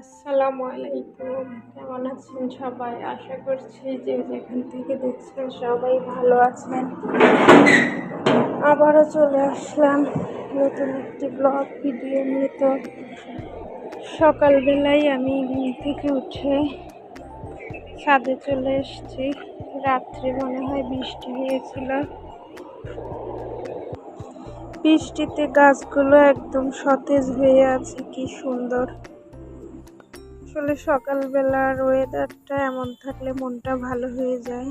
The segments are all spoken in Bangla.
আসসালামু আলাইকুম। কেমন আছেন সবাই? আশা করছি যে যেখান থেকে দেখছেন সবাই ভালো আছেন। আবারও চলে আসলাম নতুন একটি ব্লগ ভিডিও নিয়ে। তো সকালবেলায় আমি ঘুম থেকে উঠে ছাদে চলে এসেছি। রাত্রে মনে হয় বৃষ্টি হয়েছিল। বৃষ্টিতে গাছগুলো একদম সতেজ হয়ে আছে, কি সুন্দর। আসলে সকালবেলার ওয়েদারটা এমন থাকলে মনটা ভালো হয়ে যায়।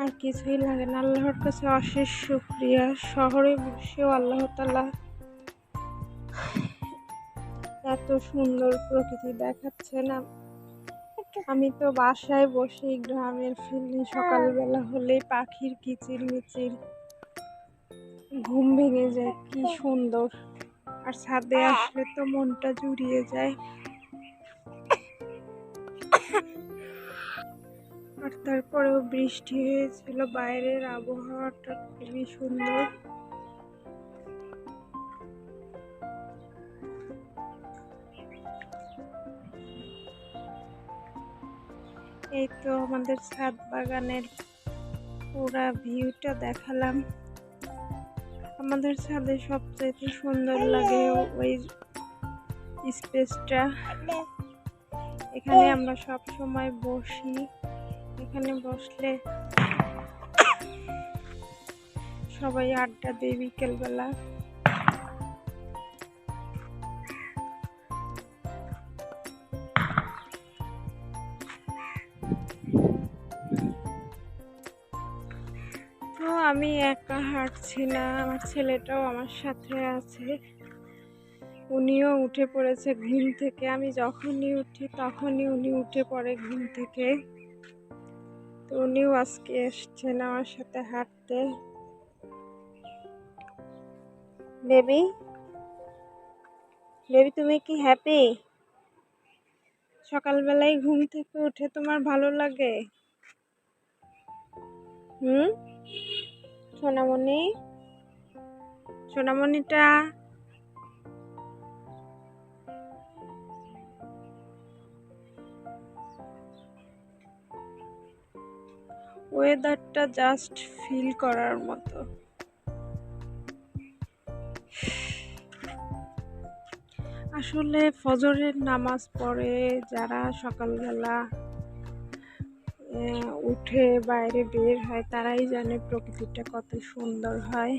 আর কিছুই লাগে না। আল্লাহর কাছে অশেষ শুক্রিয়া। শহরে বসেও আল্লাহ তালা এত সুন্দর প্রকৃতি দেখাচ্ছে না আমি তো বাসায় বসেই গ্রামের ফিল্ডে সকালবেলা হলেই পাখির কিচির মিচির ঘুম ভেঙে যায়। কি সুন্দর। আর ছাদে আসলে তো মনটা জুড়িয়ে যায়। আর তারপরেও বৃষ্টি হয়েছিল বাইরের আবহাওয়াটা খুবই সুন্দর। এই তো আমাদের ছাদ বাগানের পুরা ভিউটা দেখালাম। আমাদের ছাদে সবচেয়ে সুন্দর লাগে ওই স্পেসটা। এখানে আমরা সব সময় বসি। এখানে বসলে সবাই আড্ডা দেয় বিকেলবেলা। তো আমি একা হাঁটছি না আমার ছেলেটাও আমার সাথে আছে। উনিও উঠে পড়েছে ঘুম থেকে। আমি যখনই উঠি, তখনই উনি উঠে পড়ে ঘুম থেকে। তো উনিও আজকে এসছেন আমার সাথে হাঁটতে। বেবি? বেবি, তুমি কি হ্যাপি সকালবেলায় ঘুম থেকে উঠে তোমার ভালো লাগে? হুম? সোনামণি? সোনামণিটা? ওয়েদারটা জাস্ট ফিল করার মতো। আসলে ফজরের নামাজ পড়ে যারা সকালবেলা উঠে বাইরে বের হয়, তারাই জানে প্রকৃতিটা কত সুন্দর হয়।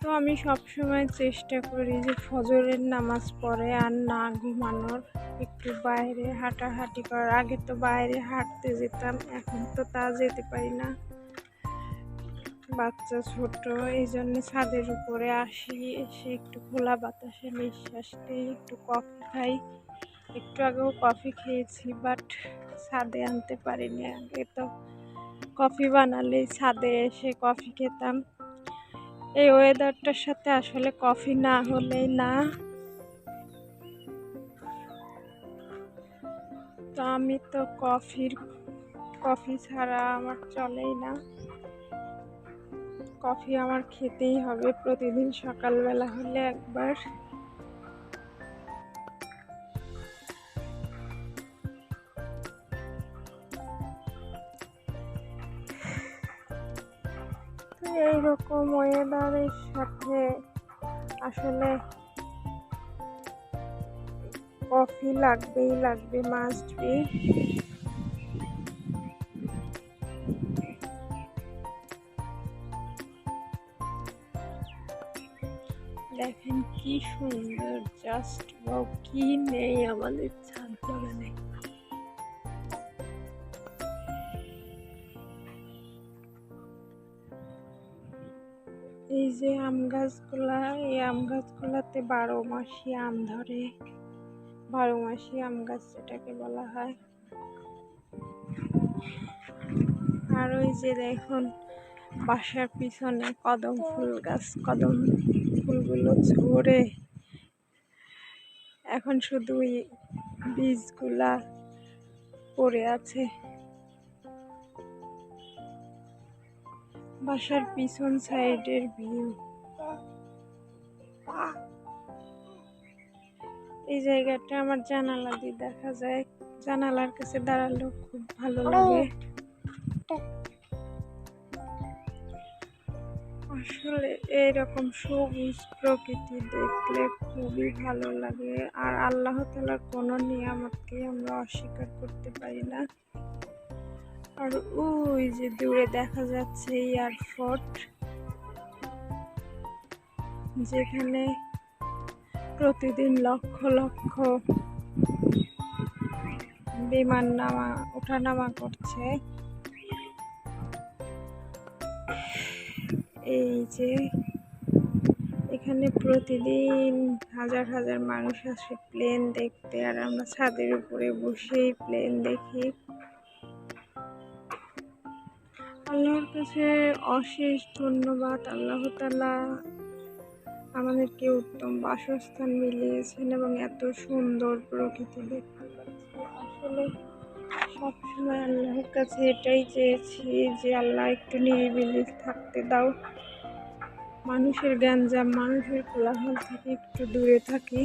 তো আমি সবসময় চেষ্টা করি যে ফজরের নামাজ পড়ে আর না ঘুমানোর, একটু বাইরে হাঁটাহাঁটি করার। আগে তো বাইরে হাঁটতে যেতাম, এখন তো তা যেতে পারি না। বাচ্চা ছোট, এই জন্য ছাদের উপরে আসি, এসে একটু খোলা বাতাসে নিঃশ্বাস নিই, একটু কফি খাই। একটু আগেও কফি খেয়েছি বাট ছাদে আনতে পারিনি আগে তো। কফি বানালেই ছাদে এসে কফি খেতাম। এই ওয়েদারটার সাথে আসলে কফি না হলেই না। তো আমি তো কফির, কফি ছাড়া আমার চলেই না। কফি আমার খেতেই হবে, প্রতিদিন সকালবেলা হলে একবার। এইরকম ওয়েদারের সাথে আসলে কফি লাগবেই লাগবে মাস্ট বি দেখেন কি সুন্দর জাস্ট কি নেই আমাদের ছাদ বাগানে এই যে আম গাছগুলা, এই আম গাছগুলাতে বারো মাসি আম ধরে। বারো মাসি আম গাছ যেটাকে বলা হয়। আর ওই যে দেখুন, বাসার পিছনে কদম ফুল গাছ, কদম ফুলগুলো ঝরে। এখন শুধু বীজগুলা পড়ে আছে। বাসার পিছন সাইডের ভিউ। এই জায়গাটা আমার জানালা দিয়ে দেখা যায়। জানালার কাছে দাঁড়াল খুব ভালো লাগে। আসলে এইরকম সবুজ প্রকৃতি দেখলে খুবই ভালো লাগে। আর আল্লাহ তালার কোনো নিয়ামতকে আমরা অস্বীকার করতে পারি না। আর ওই যে দূরে দেখা যাচ্ছে এয়ারপোর্ট, যেখানে প্রতিদিন লক্ষ লক্ষ বিমান নামা ওঠানামা করছে। এই যে এখানে প্রতিদিন হাজার হাজার মানুষ আসে প্লেন দেখতে, আর আমরা ছাদের উপরে বসেই প্লেন দেখি। কাছে অশেষ ধন্যবাদ। আল্লাহ তালা আমাদেরকে উত্তম বাসস্থান মিলিয়েছেন এবং এত সুন্দর প্রকৃতি দেখতে আসলে সবসময় আল্লাহর কাছে এটাই চেয়েছি যে আল্লাহ একটু নিরিবিলি থাকতে দাও। মানুষের গ্যাঞ্জাম, মানুষের কোলাহল থেকে একটু দূরে থাকি।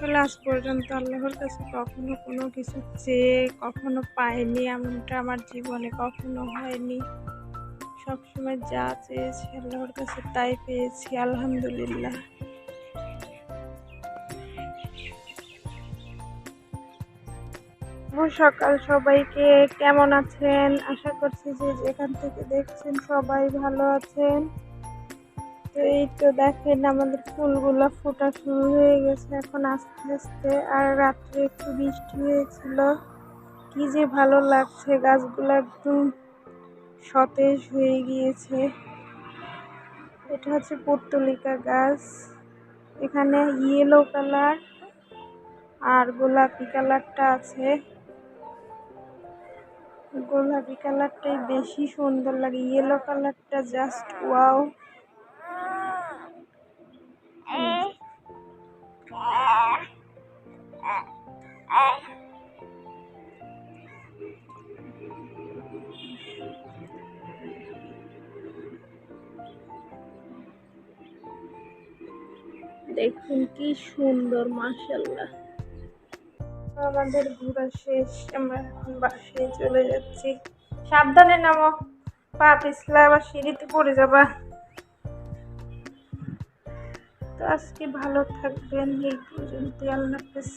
আসলে আজ পর্যন্ত আল্লাহর কাছে কখনো কোনো কিছু চেয়ে কখনো পাইনি এমনটা আমার জীবনে কখনো হয়নি। সবসময় যা চেয়েছি আল্লাহর কাছে তাই পেয়েছি, আলহামদুলিল্লাহ। সকাল সবাইকে, কেমন আছেন? আশা করছি যে যেখান থেকে দেখছেন সবাই ভালো আছেন। তো এই তো দেখেন আমাদের ফুলগুলো ফোটা শুরু হয়ে গেছে এখন আস্তে আস্তে। আর রাত্রে একটু বৃষ্টি হয়েছিল। কি যে ভালো লাগছে, গাছগুলো একদম সতেজ হয়ে গিয়েছে। এটা হচ্ছে পর্তুলিকা গাছ। এখানে ইয়েলো কালার আর গোলাপি কালারটা আছে। গোলাপি কালারটাই বেশি সুন্দর লাগে। ইয়েলো কালারটা জাস্ট ওয়াও দেখুন কি সুন্দর মাশাল্লাহ আমাদের ঘোরা শেষ, আমরা এখন চলে যাচ্ছি। সাবধানে নামো পা পিছলা আবার সিঁড়িতে পড়ে যাবা। তো আজকে ভালো থাকবেন, এই পর্যন্ত আল্লাহ হাফেজ।